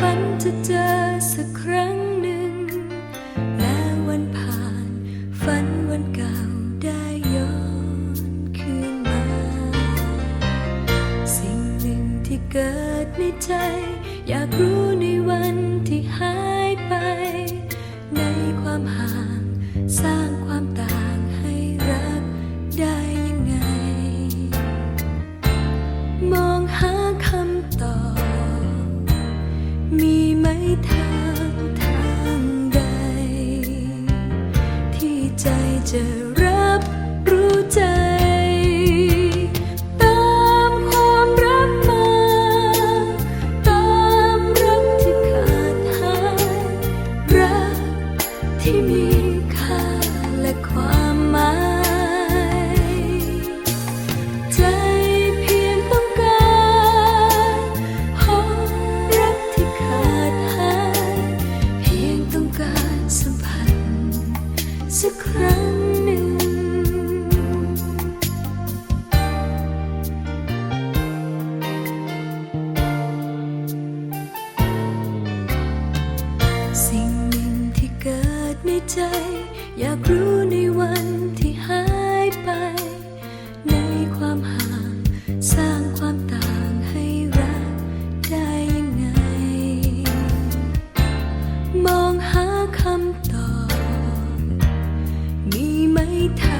ฝันจะเจอสักครั้งหนึ่ง และวันผ่าน ฝันวันเก่าได้ย้อนคืนมา สิ่งหนึ่งที่เกิดในใจ อยากรู้ ใจจะรับรู้ใจตามความรักมาตามรักที่ขาดหายรักที่มี สิ่งหนึ่งที่เกิดในใจ อยากรู้ในวันที่หายไป ในความห่างสร้างความต่างให้รักได้ยังไง มองหาคำตอบ มีไหมทาง